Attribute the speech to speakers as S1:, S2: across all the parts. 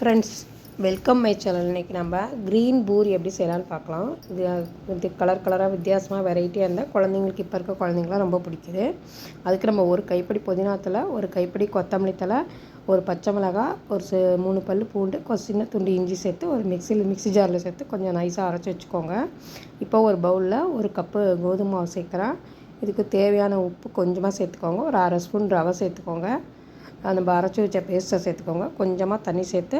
S1: Friends welcome my channel இன்றைக்கி நம்ம green puri எப்படி செய்யலான்னு பார்க்கலாம். இது இது கலர் கலராக வித்தியாசமாக வெரைட்டியாக இருந்தால் குழந்தைங்களுக்கு இப்போ இருக்க குழந்தைங்களாம் ரொம்ப பிடிக்குது. அதுக்கு நம்ம ஒரு கைப்படி புதினாத்தில் ஒரு கைப்படி கொத்தமல்லி தலை ஒரு பச்சை மிளகாய் ஒரு சி மூணு பல் பூண்டு கொஞ்சம் சின்ன துண்டு இஞ்சி சேர்த்து ஒரு மிக்சியில் மிக்ஸி ஜாரில் சேர்த்து கொஞ்சம் நைஸாக அரைச்சி வச்சுக்கோங்க. இப்போ ஒரு பவுலில் ஒரு கப்பு கோதுமை மாவு சேர்க்குறேன். இதுக்கு தேவையான உப்பு கொஞ்சமாக சேர்த்துக்கோங்க. ஒரு அரை ஸ்பூன் ரவை சேர்த்துக்கோங்க. நம்ம அரைச்சி வச்ச பேஸ்ட்டை சேர்த்துக்கோங்க. கொஞ்சமாக தண்ணி சேர்த்து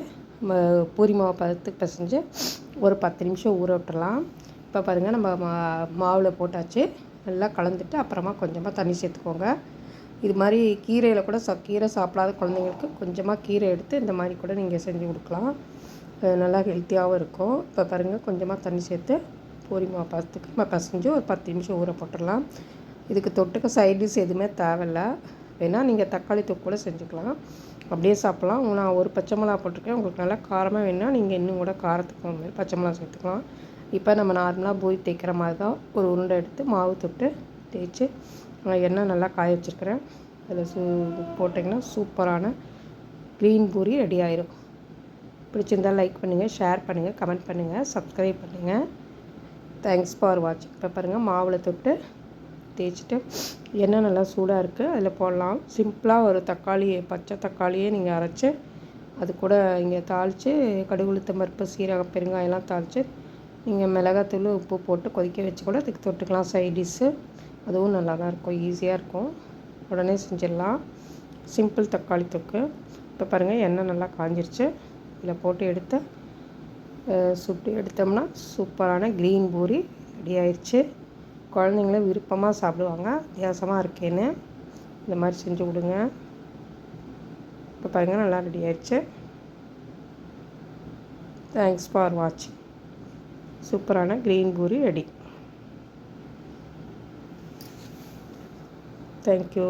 S1: பூரி மாவு பதத்துக்கு பிசைஞ்சு ஒரு பத்து நிமிஷம் ஊற விட்டுலாம் இப்போ பாருங்கள் நம்ம மா மாவில் போட்டாச்சு. நல்லா கலந்துட்டு அப்புறமா கொஞ்சமாக தண்ணி சேர்த்துக்கோங்க. இது மாதிரி கீரையில் கூட சா கீரை சாப்பிடாத குழந்தைங்களுக்கு கொஞ்சமாக கீரை எடுத்து இந்த மாதிரி கூட நீங்கள் செஞ்சு கொடுக்கலாம். நல்லா ஹெல்த்தியாகவும் இருக்கும். இப்போ பாருங்கள் கொஞ்சமாக தண்ணி சேர்த்து பூரி மாவு பதத்துக்கு நம்ம பிசைஞ்சு ஒரு பத்து நிமிஷம் ஊற போட்டுடலாம் இதுக்கு தொட்டுக்க சைட் டிஷ் எதுவுமே தேவையில்ல. வேணால் நீங்கள் தக்காளி தொக்கு கூட செஞ்சுக்கலாம். அப்படியே சாப்பிட்லாம். நான் ஒரு பச்சை மிளகா போட்டிருக்கேன். உங்களுக்கு நல்லா காரமாக வேணால் நீங்கள் இன்னும் கூட காரத்துக்கு மாதிரி பச்சை மிளகா சேர்த்துக்கலாம். இப்போ நம்ம நார்மலாக பூரி தேய்க்கிற மாதிரி தான் ஒரு உருண்டை எடுத்து மாவு தொட்டு தேய்ச்சி நான் எண்ணெய் நல்லா காய வச்சுருக்கிறேன். அதில் சூ போட்டிங்கன்னா சூப்பரான க்ரீன் பூரி ரெடி ஆயிரும். பிடிச்சிருந்தால் லைக் பண்ணுங்கள் ஷேர் பண்ணுங்கள் கமெண்ட் பண்ணுங்கள் சப்ஸ்கிரைப் பண்ணுங்கள் தேங்க்ஸ் ஃபார் வாட்சிங் இப்போ பாருங்கள் மாவில் தொட்டு தேய்ச்சிட்டு எண்ணெய் நல்லா சூடாக இருக்குது அதில் போடலாம். சிம்பிளாக ஒரு தக்காளி பச்சை தக்காளியே நீங்கள் அரைச்சி அது கூட இங்கே தாளித்து கடுகு பருப்பு சீரகம் பெருங்காயெல்லாம் தாளித்து நீங்கள் மிளகாத்தூள் உப்பு போட்டு கொதிக்க வச்சு கூட அதுக்கு தொட்டுக்கலாம். சைட் டிஷ்ஷு அதுவும் நல்லா தான் இருக்கும். ஈஸியாக இருக்கும். உடனே செஞ்சிடலாம். சிம்பிள் தக்காளி தொக்கு. இப்போ பாருங்கள் எண்ணெய் நல்லா காஞ்சிருச்சு. இதில் போட்டு எடுத்து சுட்டு எடுத்தோம்னா சூப்பரான க்ரீன் பூரி ரெடி ஆயிடுச்சு குழந்தைங்களும் விருப்பமாக சாப்பிடுவாங்க. வித்தியாசமாக இருக்கேன்னு. இந்த மாதிரி செஞ்சு கொடுங்க. இப்போ பாருங்கள் நல்லா ரெடி ஆயிடுச்சு. தேங்க்ஸ் ஃபார் வாட்சிங் சூப்பரான க்ரீன் பூரி ரெடி தேங்க்யூ